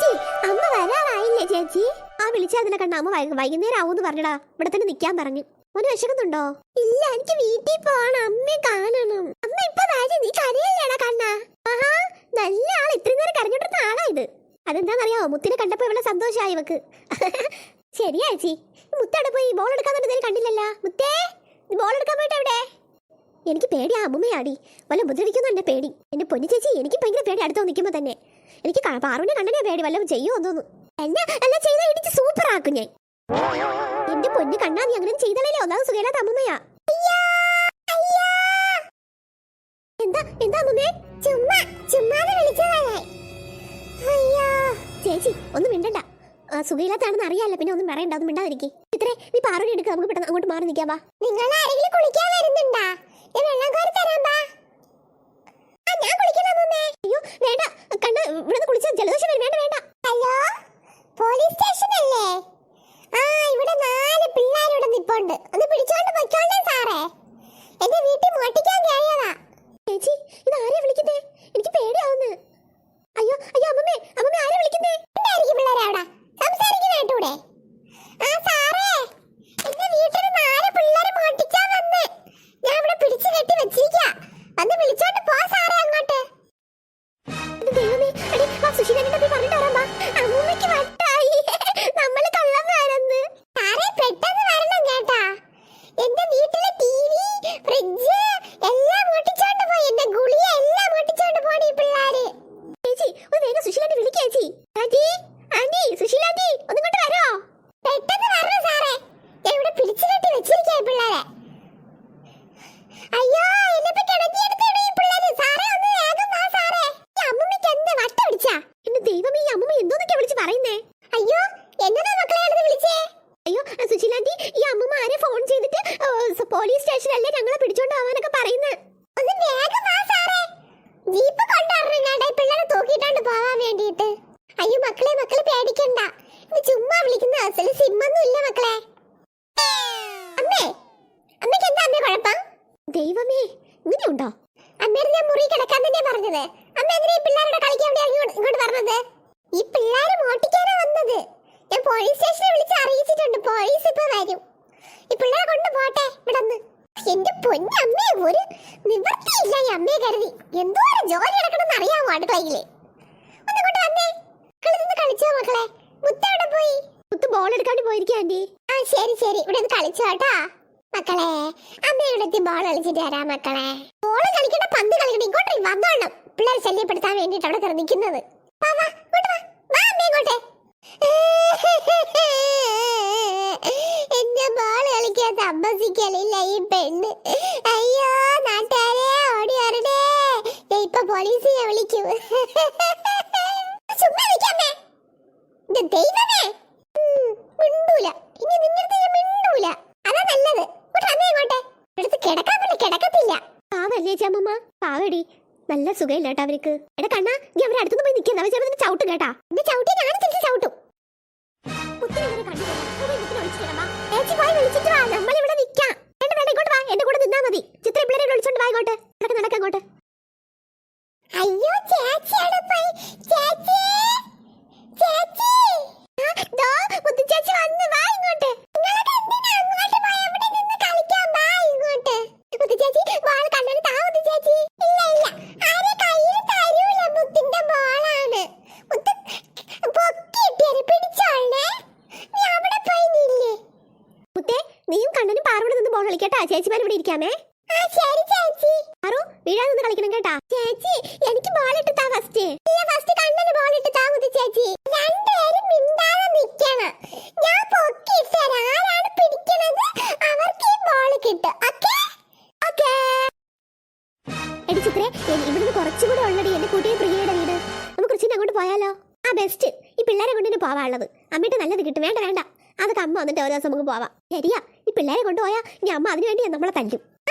ചേച്ചി അമ്മ വരാറായില്ലേ ചേച്ചി? ആ വിളിച്ചതിനെ കണ്ട അമ്മ വൈകുന്നേരം ആവൂന്ന് പറഞ്ഞടാ. ഇവിടെ തന്നെ നിക്കാൻ പറഞ്ഞു. മോനെ വിശക്കുന്നുണ്ടോ? ഇല്ല എനിക്ക് വീട്ടിൽ പോകണം അമ്മയെ കാണണം. അമ്മ ഇപ്പൊ വരും. നീ കരയല്ലേടാ കണ്ണ? ആഹാ നല്ല ആൾ ഇത്രയും നേരം കരഞ്ഞോണ്ടിരുന്ന ആളാ ഇത്. അതെന്താണെന്നറിയാവോ മുത്തിനെ കണ്ടപ്പോ ഇവിടെ സന്തോഷമായി ഇവക്ക്. ശരിയാ ചേച്ചി. മുത്തവിടെ പോയി? ബോൾ എടുക്കാൻ തന്നെ കണ്ടില്ലല്ലോ. മുത്തേ ബോൾ എടുക്കാൻ പോയിട്ട് എവിടെ? എനിക്ക് പേടിയാ അമ്മയാടി വല്ല എന്റെ പേടി. എന്റെ പൊന്നു ചേച്ചി എനിക്ക് ഭയങ്കര പേടി അടുത്ത് നിൽക്കുമ്പോ തന്നെ. എനിക്ക് പാറുവിനെ കണ്ടനെ പേടി? വല്ലതും ചെയ്യുമോ തോന്നുന്നു ഞാൻ. എന്റെ പൊന്നു കണ്ണാ നീ അങ്ങനെ ചെയ്തല്ലേ ഒന്നാമത് സുഖമില്ലാത്ത അമ്മുമ്മയാ എന്താ എന്താ ചുമ്മാതെ ചേച്ചി ഒന്നും മിണ്ടണ്ട. സുഖയില്ലാത്താണെന്ന് അറിയാലോ പിന്നെ ഒന്നും പറയണ്ട ഒന്നും മിണ്ടാതിരിക്കേ. ഇത്രേ നീ പാറുവിനെ എടുക്കുക നമുക്ക് പെട്ടെന്ന് അങ്ങോട്ട് മാറി നിൽക്കാം നിങ്ങൾ ആരെങ്കിലും കുളിക്കാൻ ഞാൻ വെള്ളം കോരി ബാ ആ, ഞാൻ കുളിക്കണം അമ്മേ അയ്യോ വേണ്ട കണ്ണ് ഇവിടെ കുളിച്ച ജലദോഷം വരും. വേണ്ട വേണ്ട. ഹലോ പോലീസ് സ്റ്റേഷൻ അല്ലേ? ആ ഇവിടെ നാല് പിള്ളേരുടെ നിപ്പുണ്ട്. ഒന്ന് പിടിച്ചോണ്ട് പൊയ്ക്കോണ്ടേ സാറേ. എന്റെ വീട്ടിൽ മോട്ടിക്കാൻ കഴിയതാ ചേച്ചി ഇത് ആരെയാ വിളിക്കുന്നേ? എനിക്ക് പേടിയാവുന്നു. അയ്യോ അയ്യോ അമ്മമ്മേ അമ്മമ്മേ ആരെ വിളിക്കുന്നേ? പോലീസ് സ്റ്റേഷനല്ലേ ഞങ്ങളെ പിടിച്ചോണ്ട് പോവാനൊക്കെ പറയുന്നത്? ഒന്ന് വേഗം വാ സാറേ. ജീപ്പ് കൊണ്ടുവരണം. ഈ പിള്ളേരെ തൂക്കിയിട്ടോണ്ട് പോവാൻ വേണ്ടിയിട്ട്. അയ്യോ മക്കളെ മക്കളെ പേടിക്കണ്ട. ഇത് ചുമ്മാ വിളിക്കുന്ന അസൽ സിമ്മൊന്നും മക്കളെ. അമ്മേ അമ്മയ്ക്ക് എന്താ അമ്മേ കുഴപ്പം? ദൈവമേ ഇങ്ങനെയുണ്ടോ? അമ്മേടെ ഞാൻ മുറി കിടക്കാൻ തന്നെ പറഞ്ഞത്. അമ്മ എന്തിനാ ഈ പിള്ളേരുടെ കളിക്കാൻ വേണ്ടി ഇങ്ങോട്ട് പറഞ്ഞത് ഈ പിള്ളേരെ മോട്ടിക്കാനാ വന്നത്. ഞാൻ പോലീസ് സ്റ്റേഷനെ വിളിച്ച് അറിയിച്ചിട്ടുണ്ട്. പോലീസ് ഇപ്പൊ വരും. ഈ പിള്ളേരെ കൊണ്ട് പോട്ടെ എന്റെ പൊന്നമ്മേ ഒരു നിവൃത്തിയില്ല ഈ അമ്മയെ കരുതി എന്തോരം ജോലി നടക്കണമെന്ന് അറിയാമോ അടുക്കളയിൽ? ഒന്ന് കൊണ്ട് വന്നേ. മക്കൾ നിന്ന് കളിച്ചോ മക്കളെ. മുത്ത എവിടെ പോയി? മുത്ത് ബോൾ എടുക്കാണ്ട് പോയിരിക്കാ ആന്റി. ആ ശരി ശരി. ഇവിടെ നിന്ന് കളിച്ചോ കേട്ടാ. മക്കളെ ബോൾ കളിച്ചിട്ട് വരാം മക്കളെ. ബോൾ കളിക്കണ പന്ത് കളിക്കണ ഇങ്ങോട്ട് വന്നോണം. പിള്ളേരെ ശല്യപ്പെടുത്താൻ വേണ്ടിട്ട് അവിടെ നിൽക്കുന്നത് വാ വാ ഇങ്ങോട്ട് വാ. വാ അമ്മ ഇങ്ങോട്ട്. സമ്മതിക്കലില്ല ഈ പെണ്ണ്. അയ്യോ നാട്ടുകാരെ ഓടി വരണേ ഇപ്പൊ പോലീസിനെ വിളിക്കൂ. ചുമ്മാ നിൽക്കാമേ എന്റെ ദൈവമേ. ഉം, മിണ്ടൂല. ഇനി നിന്റെ അടുത്ത് ഞാൻ മിണ്ടൂല. അതാ നല്ലത്. ഇങ്ങോട്ട് വന്നേ ഇങ്ങോട്ടെ. എടുത്ത് കിടക്കാൻ പറ്റില്ല കിടക്കത്തില്ല. പാവല്ലേ ചമ്മമ്മ? പാവടി. നല്ല സുഖമില്ലാട്ടോ അവർക്ക്. എടാ കണ്ണാ നീ അവരെ അടുത്തൊന്നും പോയി നിൽക്കുന്ന അവർ ചിലപ്പോൾ ചവിട്ടും കേട്ടാ. ചവിട്ടി. ഞാൻ തിരിച്ച് ചവിട്ടും പോയി വിളിച്ചിട്ട് വാ നമ്മളിവിടെ നിൽക്കാം വേണ്ട വേണ്ട ഇങ്ങോട്ട് വാ എന്റെ കൂടെ നിന്നാ മതി ചിത്ര പിള്ളേരെ നടക്ക് അങ്ങോട്ട് അയ്യോ ചേച്ചി ചേച്ചി. ചേച്ചി. വന്ന് വാ ഇങ്ങോട്ട്. എന്തിനാ അങ്ങോട്ട് അവിടെ നിന്ന് കളിക്കാൻ വാ ഇങ്ങോട്ട്. താ ഇല്ല ഇല്ല. ആരെ തരൂല നീ അവിടെ പോയി മുത്തേ നീയും കണ്ണനും പാറോട് നിന്ന് ബോൾ കളിക്കട്ടാ. ചേച്ചിമാർ ഇവിടെ ഇരിക്കാമേ. വീഴാൻ കളിക്കണം കേട്ടാ. ചേച്ചി എനിക്ക് ബോൾ ഇട്ട് താ ഫസ്റ്റ് ഇല്ല ഫസ്റ്റ് കണ്ണന് ബോൾ ഇട്ട് താ മുതി ചേച്ചി. രണ്ടുപേരും മിണ്ടാതെ നിൽക്കണം ഞാൻ പൊക്കി ഇട്ടുതരാം ആരാണ് പിടിക്കണത്? അവർക്ക് ഈ ബോൾ കിട്ടും. ഓക്കേ? ഓക്കേ? എടി ചിത്രേ ഇവിടുന്ന് കുറച്ചുകൂടെ ഉള്ളടി. എന്റെ കൂട്ടിയെ പ്രിയയുടെ വീട്. നമുക്ക് കുറച്ചിന് അങ്ങോട്ട് പോയാലോ? ആ ബെസ്റ്റ് ഈ പിള്ളേരെ കൊണ്ടിന് പോവാനുള്ളത്. അമ്മയുടെ നല്ലത് കിട്ടും. വേണ്ട വേണ്ട. അതൊക്കെ അമ്മ വന്നിട്ട് ഓരോ ദിവസം നമുക്ക് പോവാം. ശരിയാ. ഈ പിള്ളേരെ കൊണ്ടുപോയാ ഇനി അമ്മ അതിനു വേണ്ടി നമ്മളെ തല്ലും.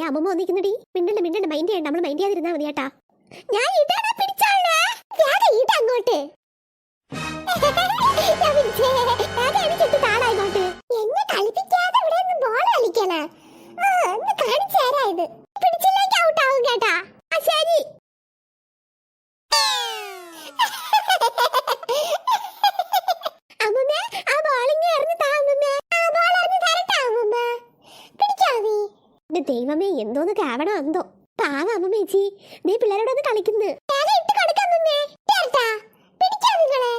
ദൈവമേ അമ്മ വന്നിരിക്കുന്നടി. മിണ്ടണ്ട മിണ്ടണ്ട മൈൻഡ് ചെയ്യണ്ട നമ്മൾ മൈൻഡ് ചെയ്യാതിരുന്നാ മതി ഞാൻ ഇടാനാ പിടിച്ചോളേ ഞാൻ ഇട അങ്ങോട്ട്. എന്നെ കളിപ്പിക്കാതെ ഇത്. ഔട്ട് കേട്ടാ. ശരി. ദൈവമേ എന്തോന്ന് കാവണോ എന്തോ. പാവ നീ പിള്ളേരോടൊന്ന് കളിക്കുന്നു ഞാൻ ഇട്ട് കൊടുക്കാൻ നിന്നേ പിടിക്കാൻ നിങ്ങളെ.